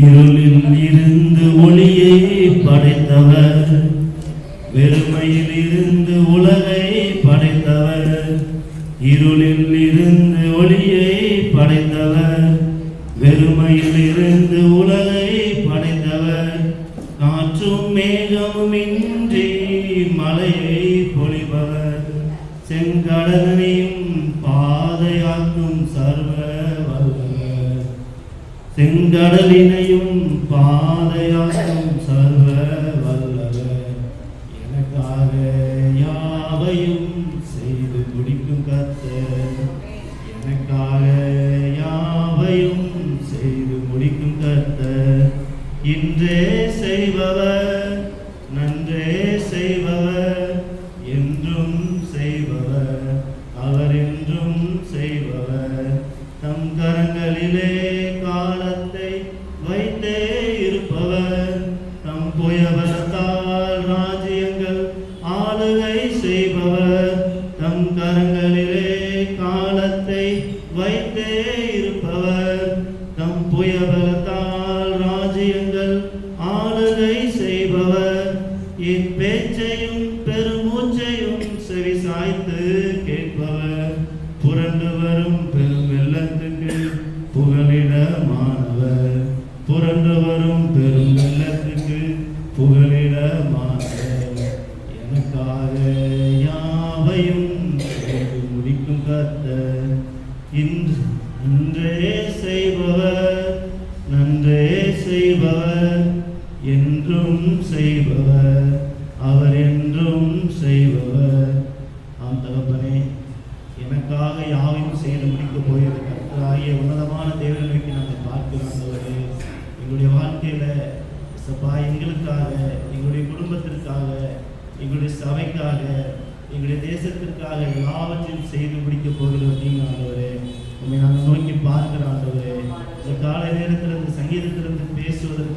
இருளில் இருந்து ஒளியை படைத்தவர். வெறுமையில் இருந்து உலகை படைத்தவர். இருளில் இருந்து ஒளியை படைத்தவர். வெறுமையில் இருந்து உலகை படைத்தவர். காற்றும் மேகமும் இன்றி மலையை செங்கடலினையும் பாதையாக்கும் சர்வ ಅವರತಾ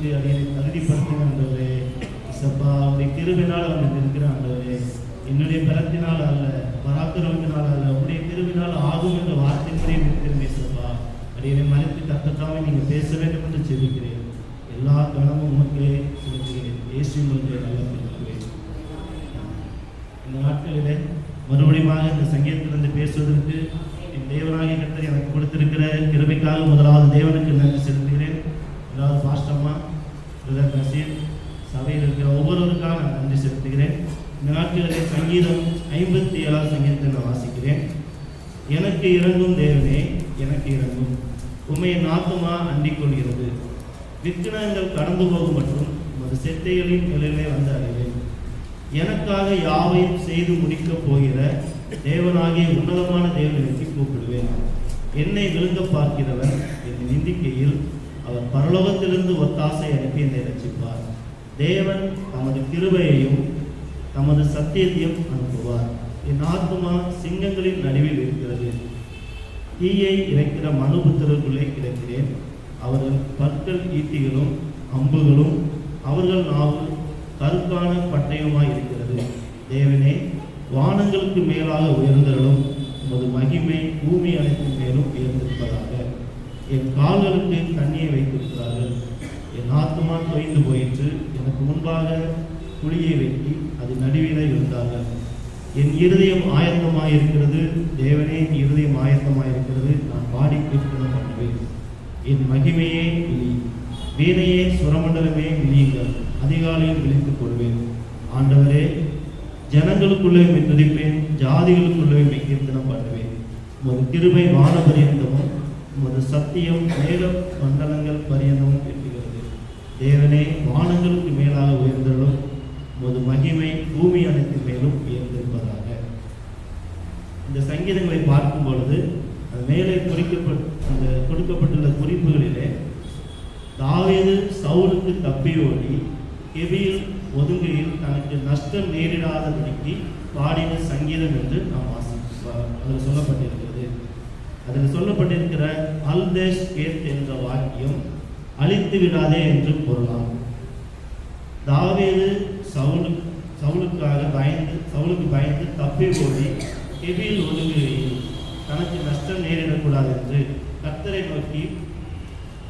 பேசுவதற்கு அதை தகுதிப்படுத்தின ஆண்டவரே சப்பா உடைய கிருபினால் வந்து இருக்கிற ஆண்டவரே என்னுடைய பலத்தினால் அல்ல பராக்கிரமத்தினால் அல்ல உடைய கிருபினால் ஆகும் என்ற வார்த்தையின்படி இருக்கிறேன் சப்பா அடியை மறைத்து தக்கத்தாமே நீங்கள் பேச வேண்டும் என்று செபிக்கிறேன். எல்லா கணமும் உமக்கே செலுத்துகிறேன். இயேசு உங்களுடைய நல்ல பிதாவே. இந்த நாட்களிலே மறுபடியும் இந்த சங்கீதத்திலிருந்து பேசுவதற்கு என் தேவனாகிய கர்த்தர் எனக்கு கொடுத்திருக்கிற கிருபைக்காக முதலாவது தேவனுக்கு நன்றி செலுத்துகிறேன் இரண்டாவது பாஸ்டம்மா பிரதர் நசீர் சபையில் இருக்கிற ஒவ்வொருவருக்காக நான் நன்றி செலுத்துகிறேன் இந்த நாட்களிலே சங்கீதம் ஐம்பத்தி ஏழாவது சங்கீதத்தை நான் வாசிக்கிறேன். எனக்கு இறங்கும் தேவனே எனக்கு இறங்கும் உண்மை நாத்துமா அண்டிக் கொள்கிறது விக்கினங்கள் கடந்து போகும் மற்றும் ஒரு செத்தைகளின் நிலையிலே வந்து அடைவேன் எனக்காக யாவையும் செய்து முடிக்கப் போகிற தேவனாகிய உன்னதமான தேவனுக்கு கூப்பிடுவேன். என்னை விழுங்க பார்க்கிறவர் என் நிந்திக்கையில் அவர் பரலோகத்திலிருந்து ஒத்தாசை அனுப்பி என்னை ரசிப்பார் தேவன் தமது கிருபையையும் தமது சத்தியத்தையும் அனுப்புவார். என் ஆத்மா சிங்கங்களின் நடுவில் இருக்கிறது. தீயை இறைக்கிற மனுபுத்திரருக்குள்ளே கிடக்கிறேன். அவர்கள் பற்கள் ஈட்டிகளும் அம்புகளும் அவர்கள் நாவு கருக்கான பட்டயமாய் இருக்கிறது. தேவனே வானங்களுக்கு மேலாக உயர்ந்தருளும் உமது மகிமை பூமி அனைத்தின் மேலும் உயர்ந்திருப்பதாக. என் கால்களுக்கு தண்ணியை வைத்திருக்கிறார்கள். என் ஆத்மா தொய்ந்து போயிற்று. எனக்கு முன்பாக குழியை வெட்டி அது நடுவில இருந்தார்கள் என் இருதயம் ஆயத்தமாயிருக்கிறது தேவனே என் இருதயம் ஆயத்தமாயிருக்கிறது நான் பாடி கீர்த்தனம் பண்ணுவேன். என் மகிமையே விழி. வீணையே சுரமண்டலமே விழியுங்கள் அதிகாலையில் விழித்துக் கொள்வேன். ஆண்டவரே ஜனங்களுக்குள்ளே உம்மை துதிப்பேன் ஜாதிகளுக்குள்ளே கீர்த்தனம் பண்ணுவேன். உமது கிருபை வான பரியந்தமும் உமது சத்தியம் மேல மண்டலங்கள் பரியந்தமும் எட்டுகிறது தேவனே வானங்களுக்கு மேலாக உயர்ந்தலும் உமது மகிமை பூமி அனைத்து மேலும் உயர்ந்திருப்பதாக. இந்த சங்கீதங்களை பார்க்கும் பொழுது அது மேலே குறிக்கப்பட் அந்த கொடுக்கப்பட்டுள்ள குறிப்புகளிலே தாவீது சவுலுக்கு தப்பி ஓடி கெபியில் ஒதுங்கையில் தனக்கு நஷ்டம் நேரிடாதபடிக்கு பாடின சங்கீதம் என்று நாம் அதில் சொல்லப்பட்டிருக்கிறது. அதில் சொல்லப்பட்டிருக்கிற அல்தேஷ் கேத் என்ற வாக்கியம் அழித்து விடாதே என்று பொருளாம் தாவீது சவுலு சவுலுக்காக பயந்து சவுலுக்கு பயந்து தப்பி ஓடி கெபியில் ஒதுங்குகையில் தனக்கு நஷ்டம் நேரிடக்கூடாது என்று கர்த்தரை நோக்கி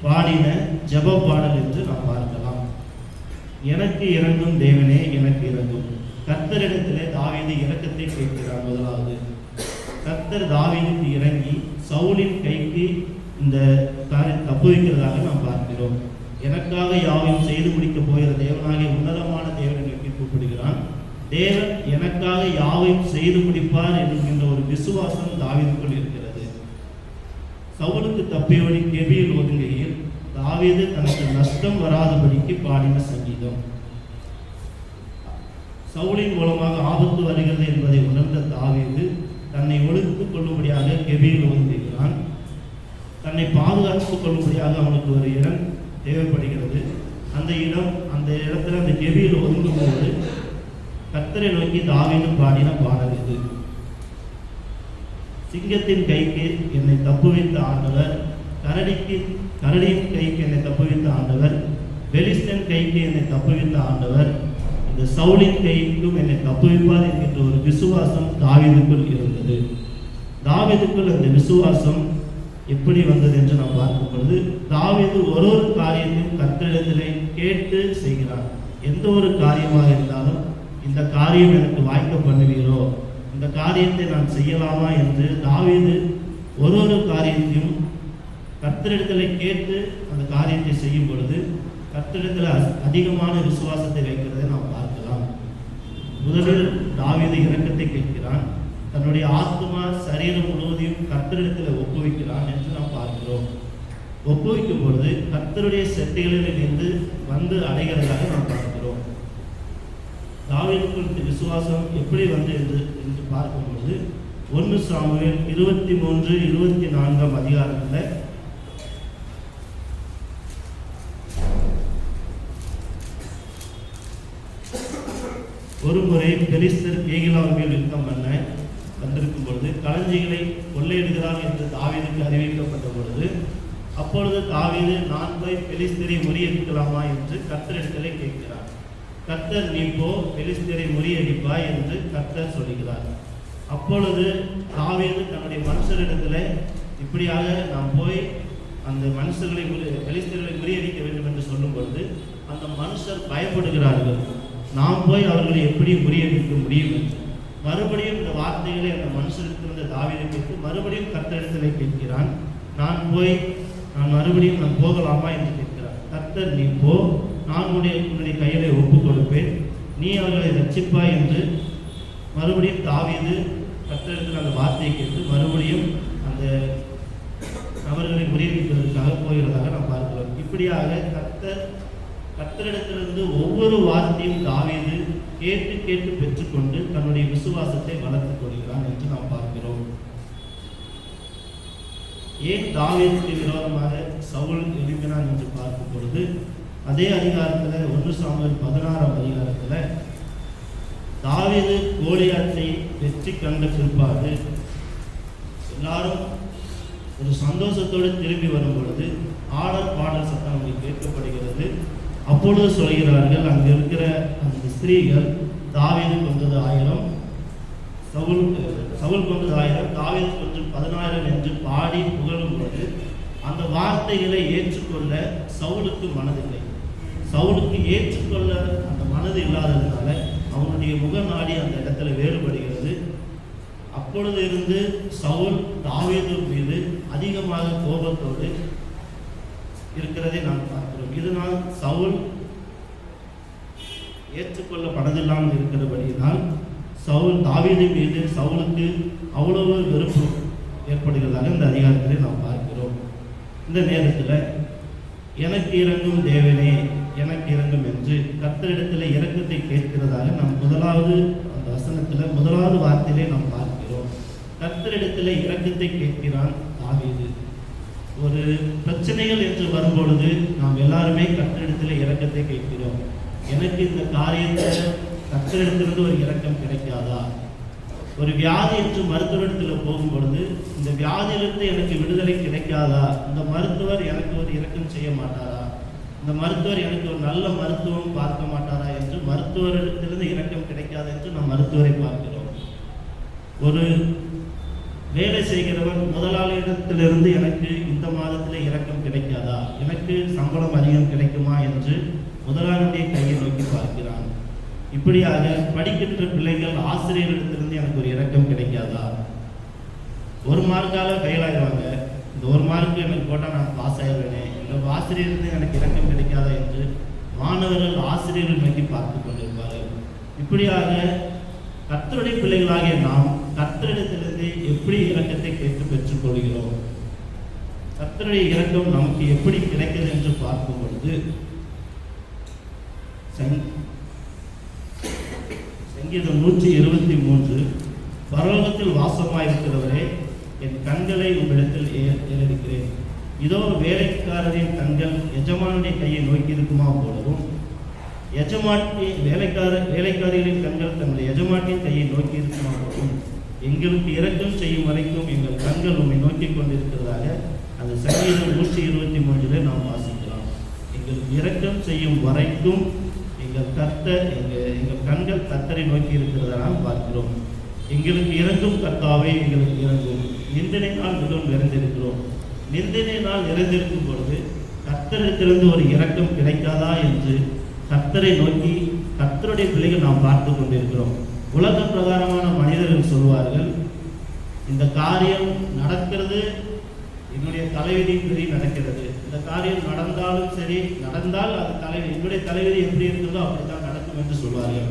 பாடின ஜெப பாடல் என்று நாம் பார்க்கலாம். எனக்கு இறங்கும் தேவனே எனக்கு இறங்கும். கர்த்தரிடத்திலே தாவீது இறக்கத்தை கேட்கிறார் முதலாவது. கர்த்தர் தாவீதுக்கு இறங்கி சவுலின் கைக்கு இந்த தப்பு வைக்கிறதாக நாம் பார்க்கிறோம். எனக்காக யாவையும் செய்து முடிக்கப் போகிற தேவனாகிய உன்னதமான கூப்பிடுகிறான் தேவன் எனக்காக யாவையும் செய்து முடிப்பார் என்கின்ற ஒரு விசுவாசம் தாவிதுக்குள் இருக்கிறது. சவுலுக்கு தப்பியோடி கெபியில் ஒதுங்குகையில் தாவீது தனக்கு நஷ்டம் வராதபடிக்கு பாடின சங்கீதம். சவுலின் மூலமாக ஆபத்து வருகிறது என்பதை உணர்ந்த தாவீது தன்னை ஒழித்துக் கொள்ளும்படியாக கெபியில் ஒதுங்குகிறான். தன்னை பாதுகாத்துக் கொள்ளும்படியாக அவனுக்கு ஒரு இடம் தேவைப்படுகிறது. அந்த இடம் அந்த இடத்துல அந்த கெவியில் ஒதுங்கும் போது கத்தரை நோக்கி தாவீது பாடின பாடல் இது. சிங்கத்தின் கைக்கு என்னை தப்புவித்த ஆண்டவர் கரடிக்கு கரடியின் கைக்கு என்னை தப்புவித்த ஆண்டவர் பெலிஸ்டன் கைக்கு என்னை தப்புவித்த ஆண்டவர் இந்த சவுலின் கைக்கும் என்னை தப்புவிப்பார் என்கின்ற ஒரு விசுவாசம் தாவிதுக்குள் இருந்தது. தாவிதுக்குள் அந்த விசுவாசம் எப்படி வந்தது என்று நாம் பார்க்கும் பொழுது தாவீது ஒரு ஒரு காரியத்தையும் கர்த்தரிடத்திலே கேட்டு செய்கிறார். எந்த ஒரு காரியமாக இருந்தாலும் இந்த காரியம் எனக்கு வாய்க்க பண்ணுவீரோ? இந்த காரியத்தை நான் செய்யலாமா என்று தாவீது ஒரு ஒரு காரியத்தையும் கர்த்தரிடத்தில் கேட்டு அந்த காரியத்தை செய்யும் பொழுது கர்த்தரிடத்தில் அதிகமான விசுவாசத்தை வைக்கிறதை நாம் பார்க்கலாம். முதலில் தாவீது இறக்கத்தை கேட்கிறான். தன்னுடைய ஆத்மா சரீரம் முழுவதையும் கர்த்தரிடத்தில் ஒப்புவிக்கிறான் என்று நாம் பார்க்கிறோம். ஒப்புவிக்கும் பொழுது கர்த்தருடைய சக்திகளில் இருந்து வந்து அடைகிறதாக நாம் பார்க்கிறோம். தாவீதுக்குள் குறித்த விசுவாசம் எப்படி வந்து என்று என்று பார்க்கும் பொழுது ஒன்று சாமுவேல் இருபத்தி மூன்று இருபத்தி நான்காம் அதிகாரத்தில் ஒரு முறை கேகிலாவில் யுத்தம் பண்ண வந்திருக்கும் பொழுது களஞ்சிகளை கொள்ளையிடுகிறான் என்று தாவீதுக்கு அறிவிக்கப்பட்ட பொழுது அப்பொழுது தாவீது நான் போய் பெலிஸ்தரை முறியடிக்கலாமா என்று கத்தரிடத்திலே கேட்கிறார். கர்த்தர் நீ போ பெலிஸ்தரை முறியடிப்பாய் என்று கர்த்தர் சொல்கிறார். அப்பொழுது தாவீது தன்னுடைய மனுஷரிடத்தில் இப்படியாக நான் போய் அந்த மனுஷர்களை முறி பெலிஸ்தர்களை முறியடிக்க வேண்டும் என்று சொல்லும் பொழுது அந்த மனுஷர் பயப்படுகிறார்கள். நாம் போய் அவர்களை எப்படி முறியடிக்க முடியும்? என்று. மறுபடியும் இந்த வார்த்தைகளை அந்த மனுஷரிடத்திலிருந்து தாவீதை கேட்டு மறுபடியும் கர்த்தரிடத்திலே கேட்கிறான் நான் போய் நான் மறுபடியும் நான் போகலாமா? என்று கேட்கிறான் கர்த்தர் நீ போ நான் உடைய உன்னுடைய கையிலே ஒப்புக் கொடுப்பேன் நீ அவர்களை ரட்சிப்பாய் என்று மறுபடியும் தாவீது கர்த்தரிடத்தில் அந்த வார்த்தையை கேட்டு மறுபடியும் அந்த அவர்களை முறியடிப்பதற்காக போகிறதாக நாம் பார்க்கிறோம். இப்படியாக கர்த்தர் கர்த்தரிடத்திலிருந்து ஒவ்வொரு வார்த்தையும் தாவீது கேட்டு கேட்டு பெற்றுக்கொண்டு தன்னுடைய விசுவாசத்தை வளர்த்துக் கொள்கிறான் என்று நாம் பார்க்கிறோம். ஏன் தாவீதுக்கு விரோதமாக சவுல் எழுப்பினான் என்று பார்க்கும் பொழுது அதே அதிகாரத்தில் ஒன்று சாமுவேல் பதினாறாம் அதிகாரத்தில் தாவீது கோலியாத்தை வெற்றி கண்ட பிற்பாடு எல்லாரும் ஒரு சந்தோஷத்தோடு திரும்பி வரும் பொழுது ஆடல் பாடல் சத்தம் அவங்களுக்கு கேட்கப்படுகிறது. அப்பொழுது சொல்கிறார்கள் அங்கே இருக்கிற அந்த ஸ்திரீகள் தாவீது கொண்டது ஆயிரம் சவுல் சவுல் கொண்டது ஆயிரம் தாவீது கொஞ்சம் பதினாயிரம் என்று பாடி புகழும் பொழுது அந்த வார்த்தைகளை ஏற்றுக்கொள்ள சவுலுக்கு மனதில்லை. சவுலுக்கு ஏற்றுக்கொள்ள அந்த மனது இல்லாததுனால அவனுடைய முகநாடி அந்த இடத்துல வேறுபடுகிறது. அப்பொழுது இருந்து சவுல் தாவீது மீது அதிகமாக கோபத்தோடு இருக்கிறதை நாம் பார்க்கிறோம். இதனால் சவுல் ஏற்றுக்கொள்ள மனதில்லாமல் இருக்கிறபடியினால் சவுல் தாவீது மீது சவுலுக்கு அவ்வளவு வெறுப்பு ஏற்படுகிறதாக இந்த அதிகாரத்திலே நாம் பார்க்கிறோம். இந்த நேரத்தில் எனக்கு இறங்கும் தேவனே எனக்கு இறங்கும் என்று கத்தரிடத்தில் இறக்கத்தை கேட்கிறதாக நாம் முதலாவது அந்த வசனத்தில் முதலாவது வார்த்தையிலே நாம் பார்க்கிறோம். கத்தரிடத்தில் இறக்கத்தை கேட்கிறான் தாவீது. ஒரு பிரச்சனைகள் என்று வரும்பொழுது நாம் எல்லாருமே கர்த்தரிடத்தில் இறக்கத்தை கேட்கிறோம். எனக்கு இந்த காரியத்தை கற்றெடுத்திலிருந்து ஒரு இறக்கம் கிடைக்காதா? ஒரு வியாதி என்று மருத்துவரிடத்தில் போகும் பொழுது இந்த வியாதியிலிருந்து எனக்கு விடுதலை கிடைக்காதா? இந்த மருத்துவர் எனக்கு ஒரு இறக்கம் செய்ய மாட்டாரா? இந்த மருத்துவர் எனக்கு ஒரு நல்ல மருத்துவம் பார்க்க மாட்டாரா என்று மருத்துவரிடத்திலிருந்து இறக்கம் கிடைக்காது என்று நாம் மருத்துவரை பார்க்கிறோம். ஒரு வேலை செய்கிறவன் முதலாளியிடத்திலிருந்து எனக்கு இந்த மாதத்தில் இறக்கம் கிடைக்காதா? எனக்கு சம்பளம் அதிகம் கிடைக்குமா என்று முதலாளியுடைய கையை நோக்கி பார்க்கிறான். இப்படியாக படிக்கின்ற பிள்ளைகள் ஆசிரியரிடத்திலிருந்து எனக்கு ஒரு இறக்கம் கிடைக்காதா? ஒரு மார்க்கால ஃபெயில் ஆயிடுவாங்க. இந்த ஒரு மார்க்கு எனக்கு போட்டால் நான் பாஸ் ஆயிடுவேனே. இந்த ஆசிரியருக்கு எனக்கு இறக்கம் கிடைக்காதா என்று மாணவர்கள் ஆசிரியர்கள் நோக்கி பார்த்து கொண்டிருப்பார்கள். இப்படியாக கத்தருடைய பிள்ளைகளாகிய நாம் கர்த்தரிடத்திலிருந்து எப்படி இரக்கத்தை கேட்டு பெற்றுக் கொள்கிறோம் கர்த்தருடைய இரக்கம் நமக்கு எப்படி கிடைக்கிறது என்று பார்க்கும் பொழுது சங்- சங்கீதம் நூற்றி இருபத்தி மூன்று பரலோகத்தில் வாசமாயிருக்கிறவரே என் கண்களை உங்களிடத்தில் ஏ- ஏறெடுக்கிறேன். இதோ வேலைக்காரரின் கண்கள் எஜமானுடைய கையை நோக்கி இருக்குமா போலவும் எஜமாட்டி வேலைக்கார வேலைக்காரிகளின் கண்கள் தங்கள் எஜமாட்டின் கையை நோக்கி இருக்குமா போலவும் எங்களுக்கு இறக்கம் செய்யும் வரைக்கும் எங்கள் கண்கள் உண்மை நோக்கி கொண்டிருக்கிறதாக அந்த சங்கீதம் நூற்றி இருபத்தி மூன்றிலே நாம் வாசிக்கலாம். எங்களுக்கு இறக்கம் செய்யும் வரைக்கும் எங்கள் கர்த்தர் எங்கள் எங்கள் கண்கள் கர்த்தரை நோக்கி இருக்கிறதை நாம் பார்க்கிறோம். எங்களுக்கு இறங்கும் கர்த்தாவே எங்களுக்கு இறங்கும். நிந்தனை நாள் மிகவும் நிறைந்திருக்கிறோம். நிந்தனை நாள் நிறைந்திருக்கும் பொழுது கர்த்தரிடத்திலிருந்து ஒரு இறக்கம் கிடைக்காதா என்று கர்த்தரை நோக்கி கர்த்தருடைய பிள்ளைகள் நாம் பார்த்து கொண்டிருக்கிறோம். உலக பிரகாரமான மனிதர்கள் சொல்வார்கள் இந்த காரியம் நடக்கிறது என்னுடைய தலைவிதியின்படி நடக்கிறது. இந்த காரியம் நடந்தாலும் சரி நடந்தால் அது தலைவி என்னுடைய தலைவிதி எப்படி இருக்கிறதோ அப்படித்தான் நடக்கும் என்று சொல்வார்கள்.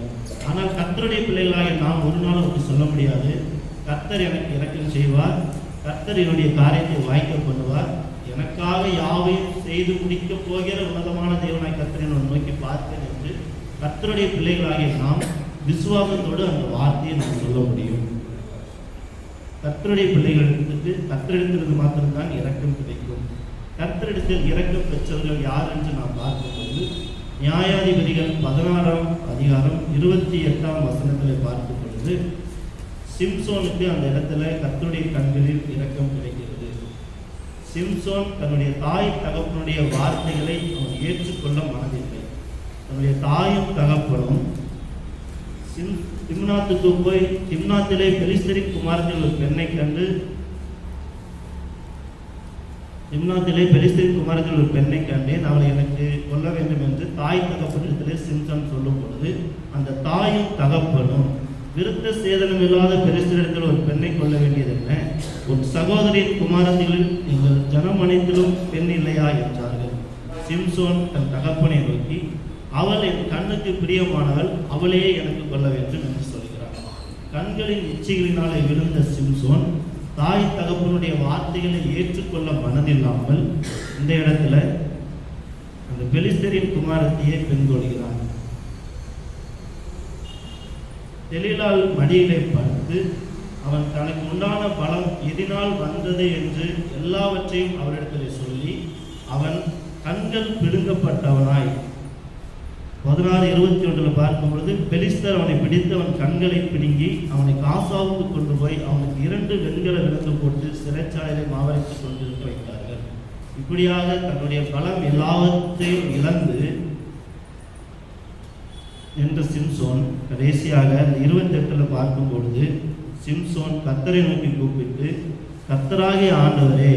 ஆனால் கத்தருடைய பிள்ளைகளாக நாம் ஒரு நாள் அப்படி சொல்ல முடியாது. கர்த்தர் எனக்கு இறக்கம் செய்வார். கர்த்தர் என்னுடைய காரியத்தை வாய்க்க பண்ணுவார். எனக்காக யாவையும் செய்து முடிக்கப் போகிற உன்னதமான தேவனாய் கர்த்தரை நான் நோக்கி பார்த்தேன் என்று கர்த்தருடைய பிள்ளைகளாகிய நாம் விசுவாசத்தோடு அந்த வார்த்தையை நாம் சொல்ல முடியும். கர்த்தருடைய பிள்ளைகளுக்கு கர்த்தரிடத்திலிருந்து மாத்திரம்தான் இரக்கம் கிடைக்கும். கர்த்தரிடத்தில் இறக்கம் பெற்றவர்கள் யார் என்று நாம் பார்க்கும்போது நியாயாதிபதிகள் பதினாறாம் அதிகாரம் இருபத்தி எட்டாம் வசனத்தில் பார்க்கும் பொழுது சிம்சோனுக்கு அந்த இடத்துல கத்தருடைய கண்களில் இரக்கம் கிடைக்கிறது. சிம்சோன் தன்னுடைய தாய் தகப்பனுடைய வார்த்தைகளை அவன் ஏற்றுக்கொள்ள மனதில்லை. தன்னுடைய தாயும் தகப்பனும் சிம் போய் திம்னாத்திலே பெலிஸ்தரி குமாரத்தில் ஒரு பெண்ணை கண்டு திம்னாத்திலே பெலிஸ்தரி குமாரத்தில் ஒரு பெண்ணை கண்டேன். அவளை எனக்கு கொல்ல வேண்டும் என்று தாய் தகப்பனிடத்திலே சிம்சன் சொல்லும் பொழுது அந்த தாயும் தகப்பனும் விருத்த சேதனம் இல்லாத பெருசிடத்தில் ஒரு பெண்ணை கொள்ள வேண்டியது என்ன? உன் சகோதரின் குமாரத்தில் எங்கள் ஜனம் அனைத்திலும் பெண் இல்லையா? என்றார்கள். சிம்சோன் தன் தகப்பனை நோக்கி அவள் என் கண்ணுக்கு பிரியமானவள் அவளே எனக்கு கொள்ள வேண்டும் என்று சொல்கிறார். கண்களின் இச்சைகளினாலே விழுந்த சிம்சோன் தாய் தகப்பனுடைய வார்த்தைகளை ஏற்றுக்கொள்ள மனதில்லாமல் இந்த இடத்துல அந்த பெலிஸ்தரின் குமாரத்தையே பெண்கொள்கிறான். தெளிலால் மடியிலே பார்த்து அவன் தனக்கு உண்டான பலம் எதினால் வந்தது என்று எல்லாவற்றையும் அவரிடத்தில் சொல்லி அவன் கண்கள் பிடுங்கப்பட்டவனாய் பதினாறு இருபத்தி ஒன்றில் பார்க்கும் பொழுது பெலிஸ்தர் அவனை பிடித்து அவன் கண்களை பிடுங்கி அவனை காசாவுக்கு கொண்டு போய் அவனுக்கு இரண்டு வெண்கல விலங்கு போட்டு சிறைச்சாலையை மாவரைத்து கொண்டு வைத்தார்கள். இப்படியாக தன்னுடைய பலம் எல்லாவற்றையும் இழந்து என்ற சிம்சோன் கடைசியாக இருபத்தி இருபத்தெட்டில் பார்க்கும் பொழுது சிம்சோன் கத்தரை நோக்கி கூப்பிட்டு கத்தராகிய ஆண்டவரே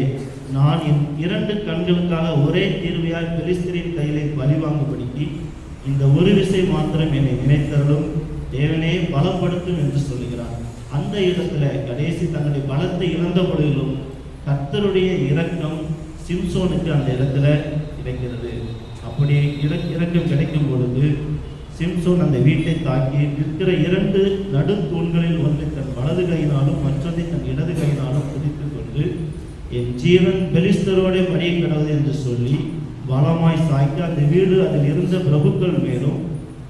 நான் என் இரண்டு கண்களுக்காக ஒரே தீர்வையாய் பெலிஸ்தரின் கையிலே பழிவாங்கும்படிக்கு இந்த ஒரு விசை மாத்திரம் என்னை நினைத்தருளும். தேவனே பலப்படுத்தும் என்று சொல்லுகிறார். அந்த இடத்துல கடைசி தன்னுடைய பலத்தை இழந்த பொழுதிலும் கத்தருடைய இரக்கம் சிம்சோனுக்கு அந்த இடத்துல கிடைக்கிறது. அப்படி இற- இரக்கம் கிடைக்கும் பொழுது சிம்சோன் அந்த வீட்டை தாக்கி நிற்கிற இரண்டு நடு தூண்களில் ஒன்றை தன் வலது கையினாலும் மற்றதை தன் இடது கையினாலும் பிடித்துக் கொண்டு என் ஜீவன் பெலிஸ்தரோட மடிய கிடவது என்று சொல்லி பலமாய் சாய்க்க அந்த வீடு அதில் இருந்த பிரபுக்கள் மேலும்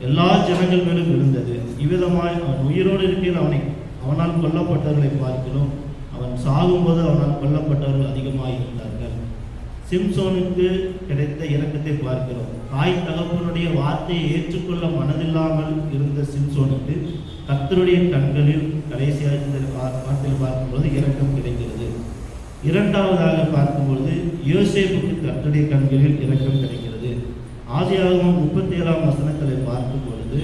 எல்லா ஜனங்கள் மேலும் இருந்தது இவ்விதமாய் அவன் உயிரோடு இருக்கையில் அவனை அவனால் கொல்லப்பட்டவர்களை பார்க்கிறோம். அவன் சாகும்போது அவனால் கொல்லப்பட்டவர்கள் அதிகமாக இருந்தார்கள். சிம்சோனுக்கு கிடைத்த இரக்கத்தை பார்க்கிறோம். தாய் தகப்பனுடைய வார்த்தையை ஏற்றுக்கொள்ள மனதில்லாமல் இருந்த சிம்சோனுக்கு கத்தருடைய கண்களில் கடைசியாக இந்த வார்த்தையில் பார்க்கும்போது இரக்கம் கிடைக்கிறது. இரண்டாவதாக பார்க்கும்பொழுது யோசேப்புக்கு கர்த்தருடைய கண்களில் இரக்கம் கிடைக்கிறது. ஆதியாகவும் முப்பத்தி ஏழாம் வசனங்களை பார்க்கும் பொழுது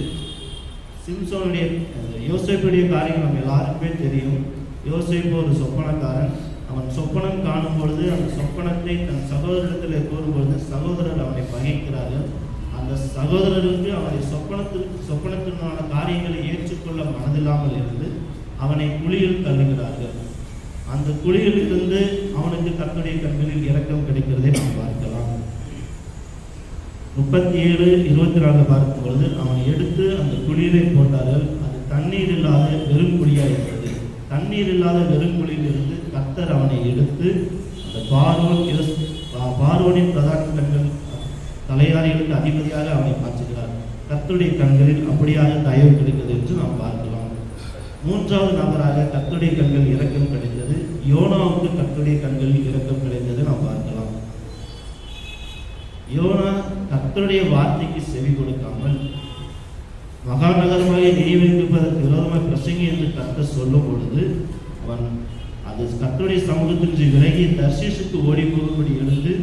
சிம்சோனுடைய அந்த யோசேப்புடைய காரியம் நம்ம எல்லாருக்குமே தெரியும். யோசேப்பு ஒரு சொப்பனக்காரன். அவன் சொப்பனம் காணும் பொழுது அந்த சொப்பனத்தை தன் சகோதரத்தில் கூறும்பொழுது சகோதரர் அவனை பகைக்கிறார்கள். அந்த சகோதரருக்கு அவனை சொப்பனத்திற்கு சொப்பனத்தினான காரியங்களை ஏற்றுக்கொள்ள மனதில்லாமல் இருந்து அவனை குழியில் தள்ளுகிறார்கள். அந்த குளிரிலிருந்து அவனுக்கு தன்னுடைய கண்களில் இறக்கம் கிடைக்கிறதை நாம் பார்க்கலாம். முப்பத்தி ஏழு இருபத்தி நாலு பார்க்கும் பொழுது அவனை எடுத்து அந்த குழியிலே போட்டார்கள். அது தண்ணீர் இல்லாத வெறும் குழியாக இருந்தது. தண்ணீர் இல்லாத வெறும் குழியிலிருந்து கத்தர் அவனை எடுத்து அந்த பார்வோன் யோஸ்- பார்வோனின் பிரதான கண்கள் தலையாரிகளுக்கு அதிபதியாக அவனை மாற்றுகிறார். கத்துடைய கண்களில் அப்படியாக தயவு கிடைக்கிறது என்று நாம் பார்க்கலாம். மூன்றாவது நபராக கத்துடைய கண்கள் இறக்கம் கிடைக்கும் யோனாவுக்கு தத்துடைய கண்களில் இரக்கம் கிடைத்தது நாம் பார்க்கலாம். யோனா கர்த்தருடைய வார்த்தைக்கு செவி கொடுக்காமல் மகாநகரமாக நினைவிருப்பதற்கு விரோதமாக பிரசங்கி என்று கத்த சொல்லும் பொழுது அவன் அது கத்தருடைய சமூகத்திற்கு விலகி தர்ஷீஷுக்கு ஓடி போகும்படி எழுந்து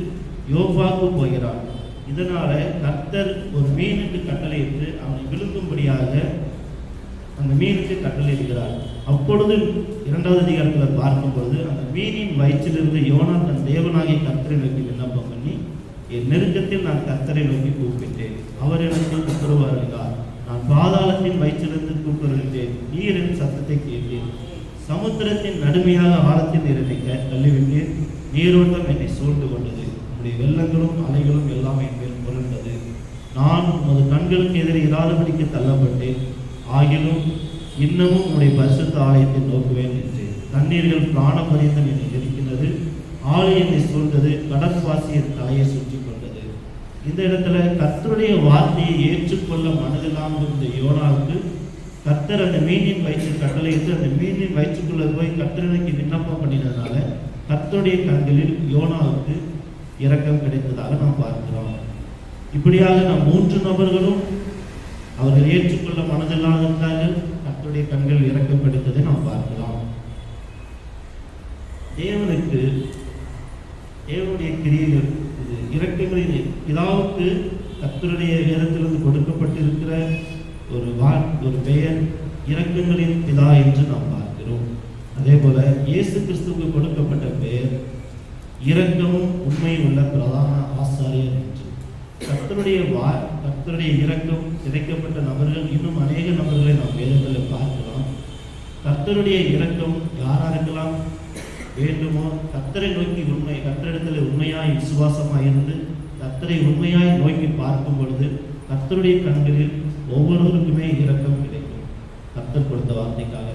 யோபாவுக்கு போகிறான். இதனால கத்தர் ஒரு மீனுக்கு கட்டளையிட்டு அவனை விழுங்கும்படியாக அந்த மீனுக்கு கட்டளையிடுகிறார் அப்பொழுது இரண்டாவது அதிகாரத்தில் பார்க்கும் பொழுது அந்த மீனின் வயிற்றிலிருந்து யோனா தன் தேவனாகிய கர்த்தரை நோக்கி விண்ணப்பம் பண்ணி என் நெருக்கத்தில் நான் கர்த்தரை நோக்கி கூப்பிட்டேன். அவர் எனக்கு உத்தரவு அருளினார் நான் பாதாளத்தின் வயிற்றிலிருந்து கூப்பிடுகின்றேன். நீரின் சத்தத்தை கேட்டேன் சமுத்திரத்தின் நடுமையாக ஆழத்தில் இருக்க தள்ளிவிட்டேன் நீரோட்டம் என்னை சூழ்ந்து கொண்டது. உடைய வெள்ளங்களும் அலைகளும் எல்லாம் என் மேல் புரண்டது. நான் உமது கண்களுக்கு எதிரே இராதபடிக்கு தள்ளப்பட்டேன். ஆகிலும் இன்னமும் உடைய பரிசுத்த ஆலயத்தை நோக்குவேன் என்றேன் தண்ணீர்கள் பிராண பரியந்தம் என்னை இருக்கிறது ஆலை சூழ்ந்தது கடற்பாசியர் தலையை சுற்றி கொண்டது. இந்த இடத்துல கத்தருடைய வார்த்தையை ஏற்றுக்கொள்ள மனதில்லாமல் இருந்த யோனாவுக்கு கத்தர் அந்த மீனின் வயிற்று கட்டளையிட்டு அந்த மீனின் வயிற்றுக்குள்ள போய் கத்தரனுக்கு விண்ணப்பம் பண்ணினதுனால கத்தருடைய கண்களில் யோனாவுக்கு இரக்கம் கிடைத்ததாக நாம் பார்க்கிறோம். இப்படியாக நாம் மூன்று நபர்களும் அவர்கள் ஏற்றுக்கொள்ள மனதில்லாத இருந்தார்கள் கர்த்தருடைய கண்கள் இறக்கப்படுத்ததை நாம் பார்க்கலாம். தேவனுக்கு தேவனுடைய கிரியைகள் இது இறக்கங்களின் பிதாவுக்கு கத்தருடைய வேதத்திலிருந்து கொடுக்கப்பட்டிருக்கிற ஒரு வா ஒரு பெயர் இறக்கங்களின் பிதா என்று நாம் பார்க்கிறோம். அதே போல இயேசு கிறிஸ்துவுக்கு கொடுக்கப்பட்ட பெயர் இரக்கமும் உண்மையும் உள்ள பிரதான ஆசாரியர் என்று. கத்தருடைய வா கர்த்தருடைய இரக்கம் கிடைக்கப்பட்ட நபர்கள் இன்னும் அநேக நபர்களை நாம் வேதங்களில் பார்க்கலாம் கர்த்தருடைய இரக்கம் யாராருக்கெல்லாம் வேண்டுமோ கர்த்தரை நோக்கி உண்மை கர்த்தரிடத்தில் உண்மையாய் விசுவாசமாக இருந்து கர்த்தரை உண்மையாய் நோக்கி பார்க்கும் பொழுது கர்த்தருடைய கண்களில் ஒவ்வொருவருக்குமே இரக்கம் கிடைக்கும். கர்த்தர் கொடுத்த வார்த்தைக்காக